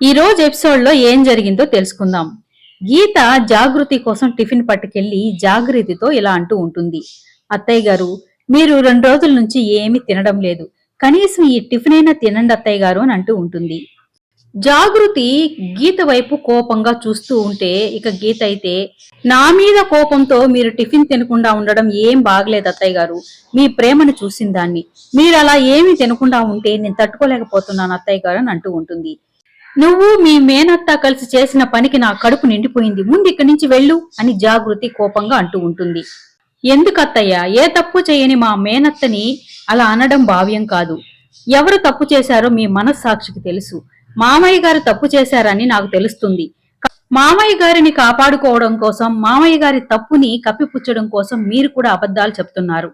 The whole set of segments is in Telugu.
ఈ రోజు ఏం జరిగిందో తెలుసుకుందాం. గీత జాగృతి కోసం టిఫిన్ పట్టుకెళ్ళి జాగృతితో ఇలా అంటూ ఉంటుంది. అత్తయ్య గారు మీరు రెండు రోజుల నుంచి ఏమీ తినడం లేదు. కనీసం ఈ టిఫిన్ అయినా తినండి అత్తయ్య గారు అని అంటూ ఉంటుంది. జాగృతి గీత వైపు కోపంగా చూస్తూ ఉంటే ఇక గీత అయితే నా మీద కోపంతో మీరు టిఫిన్ తినకుండా ఉండడం ఏం బాగలేదు అత్తయ్య గారు. మీ ప్రేమను చూసిన దాన్ని. మీరు అలా ఏమీ తినకుండా ఉంటే నేను తట్టుకోలేకపోతున్నాను అత్తయ్య గారు అని అంటూ ఉంటుంది. నువ్వు మీ మేనత్త కలిసి చేసిన పనికి నా కడుపు నిండిపోయింది. ముందు ఇక్కడి నుంచి వెళ్ళు అని జాగృతి కోపంగా అంటూ ఉంటుంది. ఎందుకు అత్తయ్య ఏ తప్పు చేయని మా మేనత్తని అలా అనడం భావ్యం కాదు. ఎవరు తప్పు చేశారో మీ మనస్సాక్షికి తెలుసు. మామయ్య గారు తప్పు చేశారని నాకు తెలుస్తుంది. మామయ్య గారిని కాపాడుకోవడం కోసం మామయ్య గారి తప్పుని కప్పిపుచ్చడం కోసం మీరు కూడా అబద్ధాలు చెప్తున్నారు.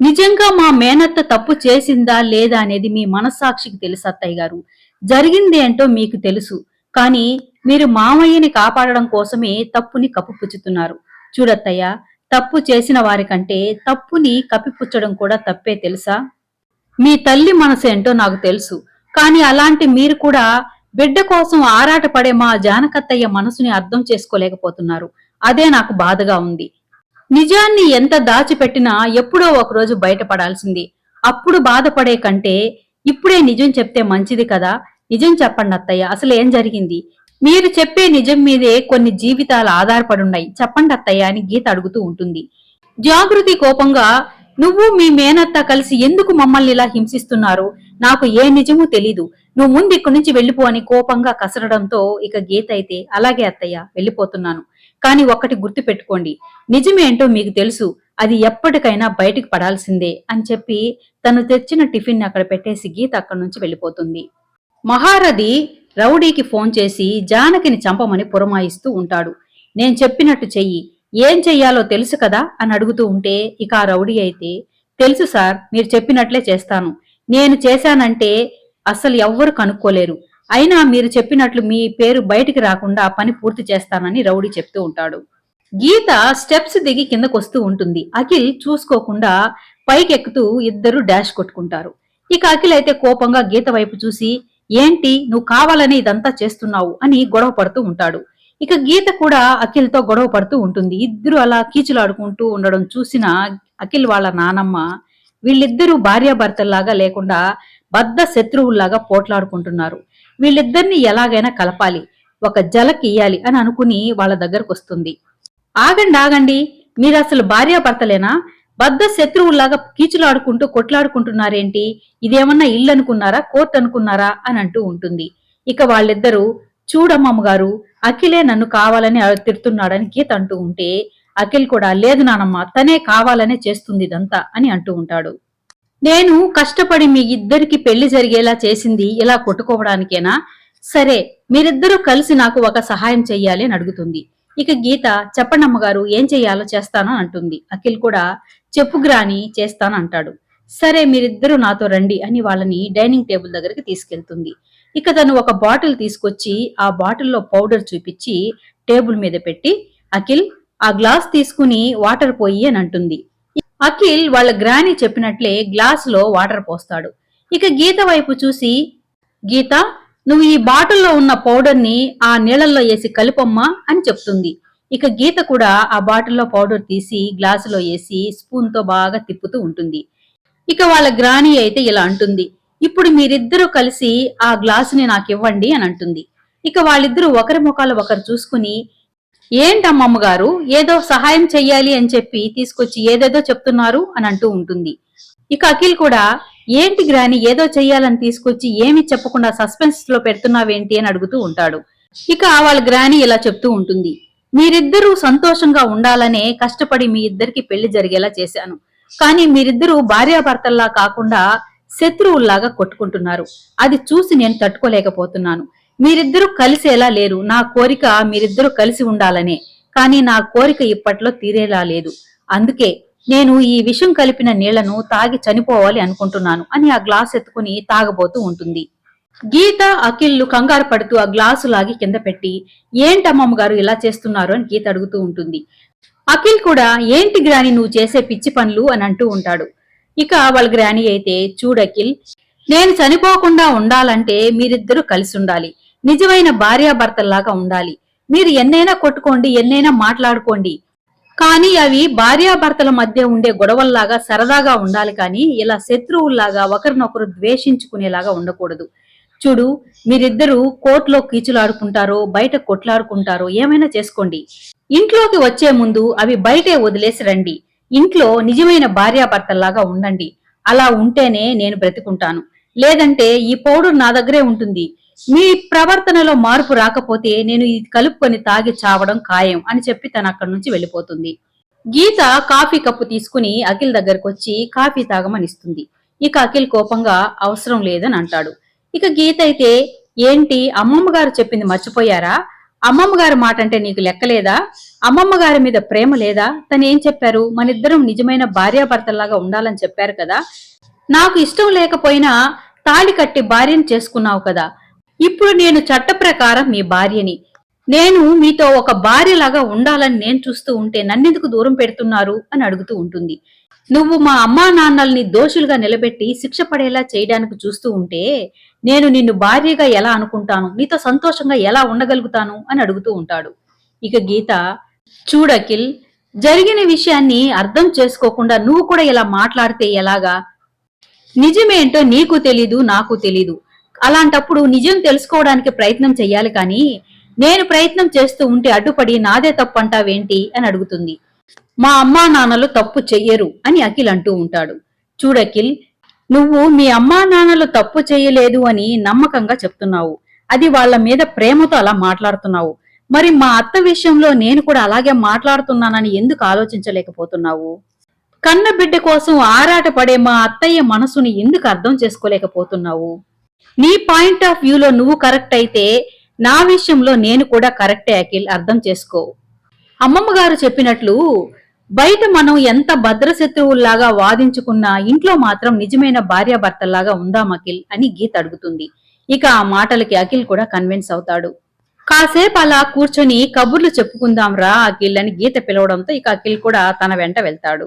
నిజంగా మా మేనత్త తప్పు చేసిందా లేదా అనేది మీ మనస్సాక్షికి తెలుసు అత్తయ్య గారు. జరిగింది ఏంటో మీకు తెలుసు. కానీ మీరు మామయ్యని కాపాడడం కోసమే తప్పుని కప్పుపుచ్చుతున్నారు. చూడత్తయ్య తప్పు చేసిన వారికంటే తప్పుని కప్పిపుచ్చడం కూడా తప్పే తెలుసా? మీ తల్లి మనసు ఏంటో నాకు తెలుసు. కానీ అలాంటి మీరు కూడా బిడ్డ కోసం ఆరాటపడే మా జానకత్తయ్య మనసుని అర్థం చేసుకోలేకపోతున్నారు. అదే నాకు బాధగా ఉంది. నిజాన్ని ఎంత దాచిపెట్టినా ఎప్పుడో ఒకరోజు బయటపడాల్సింది. అప్పుడు బాధపడే కంటే ఇప్పుడే నిజం చెప్తే మంచిది కదా? నిజం చెప్పండి అత్తయ్య అసలు ఏం జరిగింది? మీరు చెప్పే నిజం మీదే కొన్ని జీవితాలు ఆధారపడున్నాయి. చెప్పండి అత్తయ్య అని గీత అడుగుతూ ఉంటుంది. జాగృతి కోపంగా నువ్వు మీ మేనత్త కలిసి ఎందుకు మమ్మల్ని ఇలా హింసిస్తున్నారు? నాకు ఏ నిజమూ తెలీదు. నువ్వు ముందు ఇక్కడి నుంచి వెళ్ళిపో అని కోపంగా కసరడంతో ఇక గీత అయితే అలాగే అత్తయ్య వెళ్ళిపోతున్నాను. కానీ ఒక్కటి గుర్తు పెట్టుకోండి నిజమేంటో మీకు తెలుసు. అది ఎప్పటికైనా బయటికి పడాల్సిందే అని చెప్పి తను తెచ్చిన టిఫిన్ అక్కడ పెట్టేసి గీత అక్కడి నుంచి వెళ్ళిపోతుంది. మహారథి రౌడీకి ఫోన్ చేసి జానకిని చంపమని పురమాయిస్తూ ఉంటాడు. నేను చెప్పినట్టు చెయ్యి. ఏం చెయ్యాలో తెలుసు కదా అని అడుగుతూ ఉంటే ఇక ఆ రౌడీ అయితే తెలుసు సార్ మీరు చెప్పినట్లే చేస్తాను. నేను చేశానంటే అస్సలు ఎవ్వరు కనుక్కోలేరు. అయినా మీరు చెప్పినట్లు మీ పేరు బయటికి రాకుండా పని పూర్తి చేస్తానని రౌడీ చెప్తూ ఉంటాడు. గీత స్టెప్స్ దిగి కిందకొస్తూ ఉంటుంది. అఖిల్ చూసుకోకుండా పైకెక్కుతూ ఇద్దరు డాష్ కొట్టుకుంటారు. ఇక అఖిల్ అయితే కోపంగా గీత వైపు చూసి ఏంటి? నువ్వు కావాలని ఇదంతా చేస్తున్నావు అని గొడవ పడుతూ ఉంటాడు. ఇక గీత కూడా అఖిల్తో గొడవ పడుతూ ఉంటుంది. ఇద్దరు అలా కీచులాడుకుంటూ ఉండడం చూసిన అఖిల్ వాళ్ళ నానమ్మ వీళ్ళిద్దరూ భార్యాభర్తల్లాగా లేకుండా బద్ద శత్రువుల్లాగా పోట్లాడుకుంటున్నారు. వీళ్ళిద్దరిని ఎలాగైనా కలపాలి ఒక జలకి ఇయ్యాలి అని అనుకుని వాళ్ళ దగ్గరకు వస్తుంది ఆగండి ఆగండి. మీరు అసలు భార్యాభర్తలేనా? బద్ద శత్రువుల్లాగా కీచులాడుకుంటూ కొట్లాడుకుంటున్నారేంటి? ఇదేమన్నా ఇల్లు అనుకున్నారా కోర్టు అనుకున్నారా అని అంటూ ఉంటుంది. ఇక వాళ్ళిద్దరూ చూడమ్మమ్మ గారు అఖిలే నన్ను కావాలని తిడుతున్నాడని గీత అంటూ ఉంటే అఖిల్ కూడా లేదు నానమ్మ తనే కావాలనే చేస్తుంది ఇదంతా అని అంటూ ఉంటాడు. నేను కష్టపడి మీ ఇద్దరికి పెళ్ళి జరిగేలా చేసింది ఇలా కొట్టుకోవడానికేనా? సరే మీరిద్దరూ కలిసి నాకు ఒక సహాయం చెయ్యాలి అని అడుగుతుంది. ఇక గీత చెప్పండి ఏం చెయ్యాలో చేస్తాను అంటుంది. అఖిల్ కూడా చెప్పు గ్రాని చేస్తాను అంటాడు. సరే మీరిద్దరూ నాతో రండి అని వాళ్ళని డైనింగ్ టేబుల్ దగ్గరికి తీసుకెళ్తుంది. ఇక తను ఒక బాటిల్ తీసుకొచ్చి ఆ బాటిల్లో పౌడర్ చూపించి టేబుల్ మీద పెట్టి అఖిల్ ఆ గ్లాస్ తీసుకుని వాటర్ పోయి అని అంటుంది. అఖిల్ వాళ్ళ గ్రాని చెప్పినట్లే గ్లాసులో వాటర్ పోస్తాడు. ఇక గీత వైపు చూసి గీత నువ్వు ఈ బాటిల్లో ఉన్న పౌడర్ని ఆ నీళ్ళల్లో వేసి కలిపమ్మా అని చెప్తుంది. ఇక గీత కూడా ఆ బాటిల్లో పౌడర్ తీసి గ్లాసులో వేసి స్పూన్తో బాగా తిప్పుతూ ఉంటుంది. ఇక వాళ్ళ గ్రాని అయితే ఇలా అంటుంది. ఇప్పుడు మీరిద్దరూ కలిసి ఆ గ్లాసుని నాకు ఇవ్వండి అని అంటుంది. ఇక వాళ్ళిద్దరూ ఒకరి ముఖాలు ఒకరు చూసుకుని ఏంటమ్మమ్మ గారు ఏదో సహాయం చెయ్యాలి అని చెప్పి తీసుకొచ్చి ఏదేదో చెప్తున్నారు అని అంటూ ఉంటుంది. ఇక అఖిల్ కూడా ఏంటి గ్రాని? ఏదో చెయ్యాలని తీసుకొచ్చి ఏమి చెప్పకుండా సస్పెన్స్లో పెడుతున్నావేంటి అని అడుగుతూ ఉంటాడు. ఇక వాళ్ళ గ్రాని ఇలా చెప్తూ ఉంటుంది. మీరిద్దరూ సంతోషంగా ఉండాలనే కష్టపడి మీ ఇద్దరికి పెళ్ళి జరిగేలా చేశాను. కానీ మీరిద్దరూ భార్యాభర్తల్లా కాకుండా శత్రువుల్లాగా కొట్టుకుంటున్నారు. అది చూసి నేను తట్టుకోలేకపోతున్నాను. మీరిద్దరూ కలిసేలా లేరు. నా కోరిక మీరిద్దరూ కలిసి ఉండాలనే. కానీ నా కోరిక ఇప్పట్లో తీరేలా లేదు. అందుకే నేను ఈ విషం కలిపిన నీళ్ళను తాగి చనిపోవాలి అనుకుంటున్నాను అని ఆ గ్లాస్ ఎత్తుకుని తాగబోతూ ఉంటుంది. గీత అఖిల్లు కంగారు పడుతూ ఆ గ్లాసు లాగి కింద పెట్టి ఏంటమ్మమ్మ గారు ఇలా చేస్తున్నారు? అని గీత అడుగుతూ ఉంటుంది. అఖిల్ కూడా ఏంటి గ్రాని నువ్వు చేసే పిచ్చి పనులు? అని అంటూ ఉంటాడు. ఇక వాళ్ళ గ్రాని అయితే చూడు అఖిల్ నేను చనిపోకుండా ఉండాలంటే మీరిద్దరూ కలిసి ఉండాలి. నిజమైన భార్యాభర్తల్లాగా ఉండాలి. మీరు ఎన్నైనా కొట్టుకోండి ఎన్నైనా మాట్లాడుకోండి. కానీ అవి భార్యాభర్తల మధ్య ఉండే గొడవల్లాగా సరదాగా ఉండాలి కానీ ఇలా శత్రువుల్లాగా ఒకరినొకరు ద్వేషించుకునేలాగా ఉండకూడదు. చూడు మీరిద్దరూ కోర్టులో కీచులాడుకుంటారో బయట కొట్లాడుకుంటారో ఏమైనా చేసుకోండి. ఇంట్లోకి వచ్చే ముందు అవి బయటే వదిలేసి రండి. ఇంట్లో నిజమైన భార్యాభర్తల్లాగా ఉండండి. అలా ఉంటేనే నేను బ్రతుకుంటాను. లేదంటే ఈ పౌడర్ నా దగ్గరే ఉంటుంది. మీ ప్రవర్తనలో మార్పు రాకపోతే నేను ఇది కలుపుకొని తాగి చావడం ఖాయం అని చెప్పి తను అక్కడి నుంచి వెళ్ళిపోతుంది. గీత కాఫీ కప్పు తీసుకుని అఖిల్ దగ్గరకు వచ్చి కాఫీ తాగమనిస్తుంది. ఇక అఖిల్ కోపంగా అవసరం లేదని అంటాడు. ఇక గీత అయితే ఏంటి అమ్మమ్మ గారు చెప్పింది మర్చిపోయారా? అమ్మమ్మ గారి మాట అంటే నీకు లెక్కలేదా? అమ్మమ్మ గారి మీద ప్రేమ లేదా? తను ఏం చెప్పారు? మనిద్దరం నిజమైన భార్యాభర్తల్లాగా ఉండాలని చెప్పారు కదా? నాకు ఇష్టం లేకపోయినా తాళి కట్టి భార్యను చేసుకున్నావు కదా? ఇప్పుడు నేను చట్ట ప్రకారం మీ భార్యని. నేను మీతో ఒక భార్యలాగా ఉండాలని నేను చూస్తూ ఉంటే నన్నెందుకు దూరం పెడుతున్నారు అని అడుగుతూ ఉంటుంది. నువ్వు మా అమ్మా నాన్నల్ని దోషులుగా నిలబెట్టి శిక్ష పడేలా చేయడానికి చూస్తూ ఉంటే నేను నిన్ను భార్యగా ఎలా అనుకుంటాను? నీతో సంతోషంగా ఎలా ఉండగలుగుతాను? అని అడుగుతూ ఉంటాడు. ఇక గీత చూడకిల్ జరిగిన విషయాన్ని అర్థం చేసుకోకుండా నువ్వు కూడా ఇలా మాట్లాడితే ఎలాగా? నిజమేంటో నీకు తెలీదు నాకు తెలీదు. అలాంటప్పుడు నిజం తెలుసుకోవడానికి ప్రయత్నం చెయ్యాలి కానీ నేను ప్రయత్నం చేస్తూ ఉంటే అడ్డుపడి నాదే తప్పు అంటావేంటి అని అడుగుతుంది. మా అమ్మా నాన్నలు తప్పు చెయ్యరు అని అఖిల్ అంటూ ఉంటాడు. చూడకిల్ నువ్వు మీ అమ్మా నాన్నలు తప్పు చేయలేదు అని నమ్మకంగా చెప్తున్నావు. అది వాళ్ళ మీద ప్రేమతో అలా మాట్లాడుతున్నావు. మరి మా అత్త విషయంలో నేను కూడా అలాగే మాట్లాడుతున్నానని ఎందుకు ఆలోచించలేకపోతున్నావు? కన్న బిడ్డ కోసం ఆరాట పడే మా అత్తయ్య మనసుని ఎందుకు అర్థం చేసుకోలేకపోతున్నావు? నీ పాయింట్ ఆఫ్ వ్యూలో నువ్వు కరెక్ట్ అయితే నా విషయంలో నేను కూడా కరెక్టే అఖిల్. అర్థం చేసుకో. అమ్మమ్మ గారు చెప్పినట్లు బయట మనం ఎంత భద్రశత్రువుల్లాగా వాదించుకున్నా ఇంట్లో మాత్రం నిజమైన భార్యాభర్తల్లాగా ఉందాం అఖిల్ అని గీత అడుగుతుంది. ఇక ఆ మాటలకి అఖిల్ కూడా కన్విన్స్ అవుతాడు. కాసేపు అలా కూర్చొని కబుర్లు చెప్పుకుందాం రా అఖిల్ అని గీత పిలవడంతో ఇక అఖిల్ కూడా తన వెంట వెళ్తాడు.